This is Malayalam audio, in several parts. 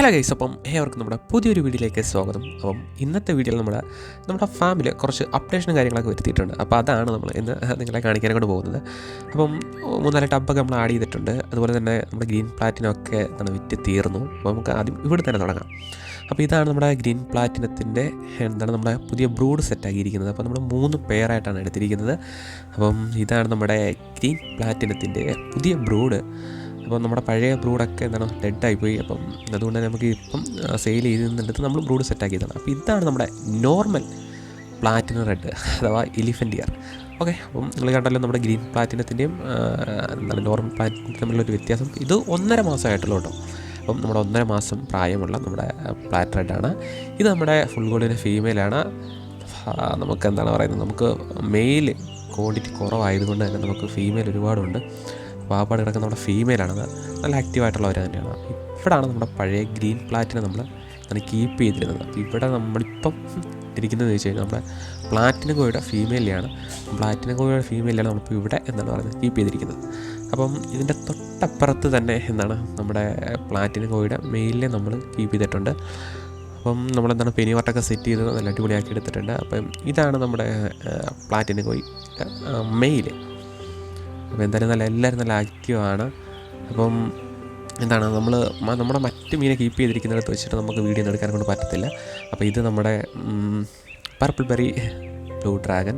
ഹലോ ഗൈസ് അപ്പം ഏവർക്കും നമ്മുടെ പുതിയൊരു വീഡിയോയിലേക്ക് സ്വാഗതം. അപ്പം ഇന്നത്തെ വീഡിയോയിൽ നമ്മുടെ നമ്മുടെ ഫാമിൽ കുറച്ച് അപ്ഡേഷനും കാര്യങ്ങളൊക്കെ വരുത്തിയിട്ടുണ്ട്. അപ്പോൾ അതാണ് നമ്മൾ ഇന്ന് നിങ്ങളെ കാണിക്കാൻ കൊണ്ട് പോകുന്നത്. അപ്പം മൂന്നാൽ ടബൊക്കെ നമ്മൾ ആഡ് ചെയ്തിട്ടുണ്ട്. അതുപോലെ തന്നെ നമ്മുടെ ഗ്രീൻ പ്ലാറ്റിനൊക്കെ എന്താണ് വിറ്റ് തീർന്നു. അപ്പോൾ നമുക്ക് ആദ്യം ഇവിടെ തന്നെ തുടങ്ങാം. അപ്പോൾ ഇതാണ് നമ്മുടെ ഗ്രീൻ പ്ലാറ്റിനത്തിന്റെ എന്താണ് നമ്മുടെ പുതിയ ബ്രൂഡ് സെറ്റാക്കിയിരിക്കുന്നത്. അപ്പോൾ നമ്മൾ മൂന്ന് പെയറായിട്ടാണ് എടുത്തിരിക്കുന്നത്. അപ്പം ഇതാണ് നമ്മുടെ ഗ്രീൻ പ്ലാറ്റിനത്തിന്റെ പുതിയ ബ്രൂഡ്. അപ്പോൾ നമ്മുടെ പഴയ ബ്രൂഡൊക്കെ എന്താണ് ഡെഡായിപ്പോയി. അപ്പം അതുകൊണ്ട് നമുക്ക് ഇപ്പം സെയിൽ ചെയ്തെടുത്ത് നമ്മൾ ബ്രൂഡ് സെറ്റാക്കിയതാണ് അപ്പോൾ ഇതാണ് നമ്മുടെ നോർമൽ പ്ലാറ്റിനം റെഡ് അഥവാ എലിഫന്റ് ഇയർ ഓക്കെ അപ്പം നിങ്ങൾ കണ്ടല്ലോ നമ്മുടെ ഗ്രീൻ പ്ലാറ്റിനത്തിന്റെയും എന്താണ് നോർമൽ പ്ലാറ്റിനും തമ്മിലൊരു വ്യത്യാസം. ഇത് ഒന്നര മാസമായിട്ടുള്ള കേട്ടോ. അപ്പം നമ്മുടെ ഒന്നര മാസം പ്രായമുള്ള നമ്മുടെ പ്ലാറ്റ് റെഡാണ് ഇത് നമ്മുടെ ഫുൾ ഗോൾഡിന്റെ ഫീമെയിലാണ് നമുക്ക് എന്താണ് പറയുന്നത്? നമുക്ക് മെയിൽ ക്വാണ്ടിറ്റി കുറവായതുകൊണ്ട് തന്നെ നമുക്ക് ഫീമെയിൽ ഒരുപാടുണ്ട്. വാപ്പാട് കിടക്കുന്ന നമ്മുടെ ഫീമെയിലാണത് നല്ല ആക്റ്റീവായിട്ടുള്ളവർ തന്നെയാണ്. ഇവിടാണ് നമ്മുടെ പഴയ ഗ്രീൻ പ്ലാറ്റിനെ നമ്മൾ അങ്ങനെ കീപ്പ് ചെയ്തിരുന്നത്. അപ്പോൾ ഇവിടെ നമ്മളിപ്പം ഇരിക്കുന്നത് വെച്ച് കഴിഞ്ഞാൽ നമ്മുടെ പ്ലാറ്റിനം കോഴിയുടെ ഫീമെയിലാണ് പ്ലാറ്റിനം കോഴിയുടെ ഫീമെയിലാണ് നമ്മളിപ്പോൾ ഇവിടെ എന്നാണ് പറയുന്നത് കീപ്പ് ചെയ്തിരിക്കുന്നത്. അപ്പം ഇതിന്റെ തൊട്ടപ്പുറത്ത് തന്നെ എന്താണ് നമ്മുടെ പ്ലാറ്റിനം കോഴിയുടെ മെയിലിനെ നമ്മൾ കീപ്പ് ചെയ്തിട്ടുണ്ട്. അപ്പം നമ്മളെന്താണ് പെനി വട്ടൊക്കെ സെറ്റ് ചെയ്ത് നല്ല അടിപൊളിയാക്കി എടുത്തിട്ടുണ്ട്. അപ്പം ഇതാണ് നമ്മുടെ പ്ലാറ്റിനം കോഴി മെയിൽ അപ്പോൾ എന്തായാലും നല്ല എല്ലാവരും നല്ല ആക്റ്റീവാണ് അപ്പം എന്താണ് നമ്മൾ നമ്മുടെ മറ്റ് മീനെ കീപ്പ് ചെയ്തിരിക്കുന്നിടത്ത് വെച്ചിട്ട് നമുക്ക് വീഡിയോ ഒന്നും എടുക്കാൻ കൊണ്ട് പറ്റത്തില്ല. അപ്പോൾ ഇത് നമ്മുടെ പർപ്പിൾ ബെറി ബ്ലൂ ഡ്രാഗൻ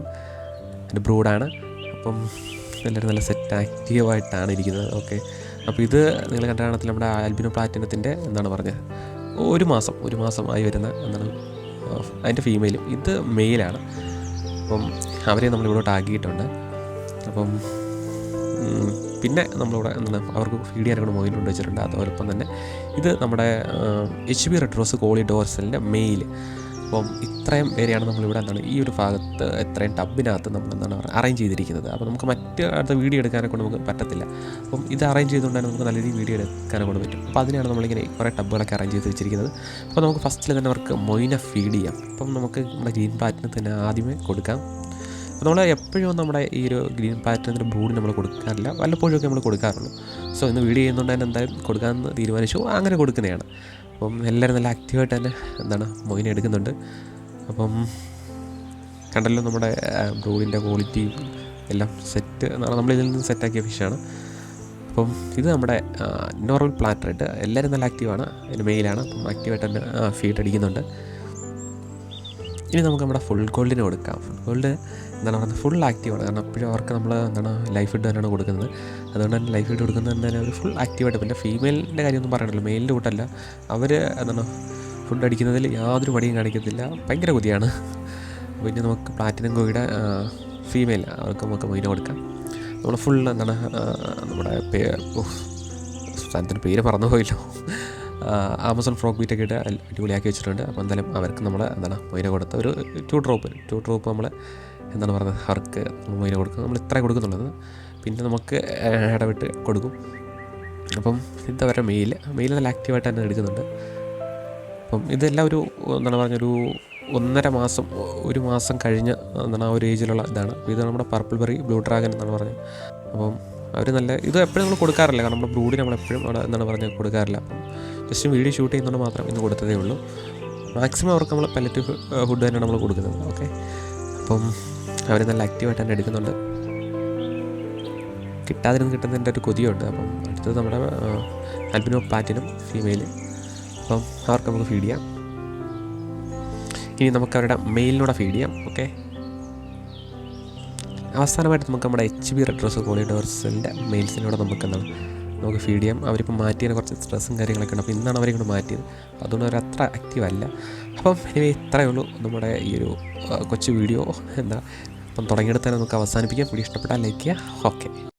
എന്റെ ബ്രൂഡാണ് അപ്പം എല്ലാവരും നല്ല സെറ്റ് ആക്റ്റീവായിട്ടാണ് ഇരിക്കുന്നത്. ഓക്കെ അപ്പോൾ ഇത് നിങ്ങൾ കണ്ടാണത്തിൽ നമ്മുടെ ആൽബിനോ പ്ലാറ്റിനത്തിന്റെ എന്താണ് പറഞ്ഞത്? ഒരു മാസം ഒരു മാസം ആയി വരുന്ന എന്താണ് അതിന്റെ ഫീമെയിലും ഇത് മെയിലാണ് അപ്പം അവരെ നമ്മളിവിടെ ടാഗിയിട്ടുണ്ട് അപ്പം പിന്നെ നമ്മളിവിടെ എന്താണ് അവർക്ക് ഫീഡ് ചെയ്യാനൊക്കെ മൊബൈൽ കൊണ്ട് വെച്ചിട്ടുണ്ട്. അതോടൊപ്പം തന്നെ ഇത് നമ്മുടെ എച്ച് ബി റെട്രോസ് കോളി ഡോർസലിന്റെ മെയിൽ അപ്പം ഇത്രയും പേരെയാണ് നമ്മളിവിടെ എന്താണ് ഈ ഒരു ഭാഗത്ത് ഇത്രയും ടബിനകത്ത് നമ്മൾ എന്താണ് അറേഞ്ച് ചെയ്തിരിക്കുന്നത്. അപ്പോൾ നമുക്ക് മറ്റ് അടുത്ത വീഡിയോ എടുക്കാനൊക്കെ നമുക്ക് പറ്റത്തില്ല. അപ്പം ഇത് അറേഞ്ച് ചെയ്തുകൊണ്ടാണ് നമുക്ക് നല്ല രീതിയിൽ വീഡിയോ എടുക്കാനൊക്കെ കൊണ്ട് പറ്റും. അപ്പോൾ അതിനാണ് നമ്മളിങ്ങനെ കുറേ ടബുകളൊക്കെ അറേഞ്ച് ചെയ്ത് വെച്ചിരിക്കുന്നത്. അപ്പോൾ നമുക്ക് ഫസ്റ്റിൽ തന്നെ അവർക്ക് മൊയിനെ ഫീഡ് ചെയ്യാം. അപ്പം നമുക്ക് നമ്മുടെ ഗ്രീൻ പ്ലാറ്റിന് തന്നെ ആദ്യമേ കൊടുക്കാം. നമ്മൾ എപ്പോഴും നമ്മുടെ ഈ ഒരു ഗ്രീൻ പാറ്റേണിന്റെ ബ്രൂഡ് നമ്മൾ കൊടുക്കാറില്ല. വല്ലപ്പോഴുമൊക്കെ നമ്മൾ കൊടുക്കാറുള്ളൂ. സോ ഇന്ന് വീഡിയോ ചെയ്യുന്നതുകൊണ്ട് തന്നെ എന്തായാലും കൊടുക്കാമെന്ന് തീരുമാനിച്ചു. അങ്ങനെ കൊടുക്കുന്നതാണ്. അപ്പം എല്ലാവരും നല്ല ആക്റ്റീവായിട്ട് തന്നെ എന്താണ് മൊയിൻ എടുക്കുന്നുണ്ട്. അപ്പം കണ്ടല്ലോ നമ്മുടെ ബ്രൂഡിന്റെ ക്വാളിറ്റി എല്ലാം സെറ്റ് നമ്മൾ ഇതിൽ നിന്ന് സെറ്റാക്കിയ ഫിഷാണ് അപ്പം ഇത് നമ്മുടെ നോർമൽ പ്ലാറ്റ് റെഡ് എല്ലാവരും നല്ല ആക്റ്റീവാണ് അതിന് മെയിലാണ് അപ്പം ആക്റ്റീവായിട്ട് തന്നെ ഫീഡ് അടിക്കുന്നുണ്ട്. ഇനി നമുക്ക് നമ്മുടെ ഫുൾ ഗോൾഡിന് കൊടുക്കാം. ഫുൾ ഗോൾഡ് എന്താണ് പറയുന്നത് ഫുൾ ആക്റ്റീവാണ് കാരണം അപ്പോഴും അവർക്ക് നമ്മൾ എന്താണ് ലൈഫ് ഇട്ട് തന്നെയാണ് കൊടുക്കുന്നത്. അതുകൊണ്ട് തന്നെ ലൈഫ് ഇട്ട് കൊടുക്കുന്നത് തന്നെ അവർ ഫുൾ ആക്റ്റീവായിട്ട് പിന്നെ ഫീമെയിലിന്റെ കാര്യമൊന്നും പറയണല്ലോ മെയിലിന്റെ കൂട്ടല്ല. അവർ എന്താണ് ഫുഡ് അടിക്കുന്നതിൽ യാതൊരു പണിയും കാണിക്കത്തില്ല. ഭയങ്കര കൊതിയാണ്. പിന്നെ നമുക്ക് പ്ലാറ്റിനം കോയുടെ ഫീമെയിൽ അവർക്ക് നമുക്ക് മൈന കൊടുക്കാം. നമ്മൾ ഫുൾ എന്താണ് നമ്മുടെ പേ സ്ഥലത്തിന്റെ പേര് പറഞ്ഞു പോയില്ലോ ആമസോൺ ഫ്രോക്ക് ബീറ്റൊക്കെ ഇട്ട് അടിപൊളിയാക്കി വെച്ചിട്ടുണ്ട്. അപ്പോൾ എന്തായാലും അവർക്ക് നമ്മൾ എന്താണ് മൊയിന കൊടുത്ത ഒരു ടു ഡ്രോപ്പ് ടു ഡ്രോപ്പ് നമ്മൾ എന്താണ് പറയുന്നത് അവർക്ക് മൊയിന കൊടുക്കുക നമ്മൾ ഇത്ര കൊടുക്കുന്നുള്ളത്. പിന്നെ നമുക്ക് ഇടവിട്ട് കൊടുക്കും. അപ്പം ഇതവരെ മെയിൽ മെയിൽ നല്ല ആക്റ്റീവായിട്ട് തന്നെ എടുക്കുന്നുണ്ട്. അപ്പം ഇതെല്ലാം ഒരു എന്താണ് പറഞ്ഞൊരു ഒന്നര മാസം ഒരു മാസം കഴിഞ്ഞ് എന്താണ് ആ ഒരു ഏജിലുള്ള ഇതാണ്. ഇത് നമ്മുടെ പർപ്പിൾ ബെറി ബ്ലൂ ഡ്രാഗൺ എന്നാണ് പറഞ്ഞത്. അപ്പം അവർ നല്ല ഇത് എപ്പോഴും നമ്മൾ കൊടുക്കാറില്ല. കാരണം നമ്മൾ എപ്പോഴും അവിടെ എന്താണ് പറഞ്ഞത് കൊടുക്കാറില്ല. ജസ്റ്റ് വീഡിയോ ഷൂട്ട് ചെയ്യുന്നതുകൊണ്ട് മാത്രം ഇന്ന് കൊടുത്തതേ ഉള്ളൂ. മാക്സിമം അവർക്ക് നമ്മൾ പല്ലറ്റ് ഫുഡ് തന്നെയാണ് നമ്മൾ കൊടുക്കുന്നത്. ഓക്കെ അപ്പം അവർ നല്ല ആക്റ്റീവായിട്ട് തന്നെ എടുക്കുന്നുണ്ട്. കിട്ടാതിരുന്ന് കിട്ടുന്നതിന്റെ ഒരു കൊതിയുണ്ട്. അപ്പം അടുത്തത് നമ്മുടെ ആൽബിനോ പ്ലാറ്റിനും ഫീമെയിൽ അപ്പം അവർക്ക് നമുക്ക് ഫീഡ് ചെയ്യാം. ഇനി നമുക്ക് അവരുടെ മെയിലിനൂടെ ഫീഡ് ചെയ്യാം. ഓക്കെ അവസാനമായിട്ട് നമുക്ക് നമ്മുടെ എച്ച് ബി റെഡ് റോസ് കോളിഡോർസിന്റെ മെയിൽസിനോട് നമുക്ക് എന്താണ്? നമുക്ക് ഫീഡ് ചെയ്യാം. അവരിപ്പോൾ മാറ്റിയതിന് കുറച്ച് സ്ട്രെസ്സും കാര്യങ്ങളൊക്കെ ഉണ്ട്. അപ്പോൾ ഇന്നാണ് അവരെ മാറ്റിയത്. അതുകൊണ്ട് അവർ അത്ര ആക്റ്റീവ് അല്ല. അപ്പം ഇനി ഇത്രയേ ഉള്ളൂ. നമ്മുടെ ഈ ഒരു കൊച്ചു വീഡിയോ എന്താ? അപ്പം തുടങ്ങിയെടുത്താൽ നമുക്ക് അവസാനിപ്പിക്കാം. വീഡിയോ ഇഷ്ടപ്പെട്ടാൽ ലൈക്ക് ചെയ്യുക. ഓക്കെ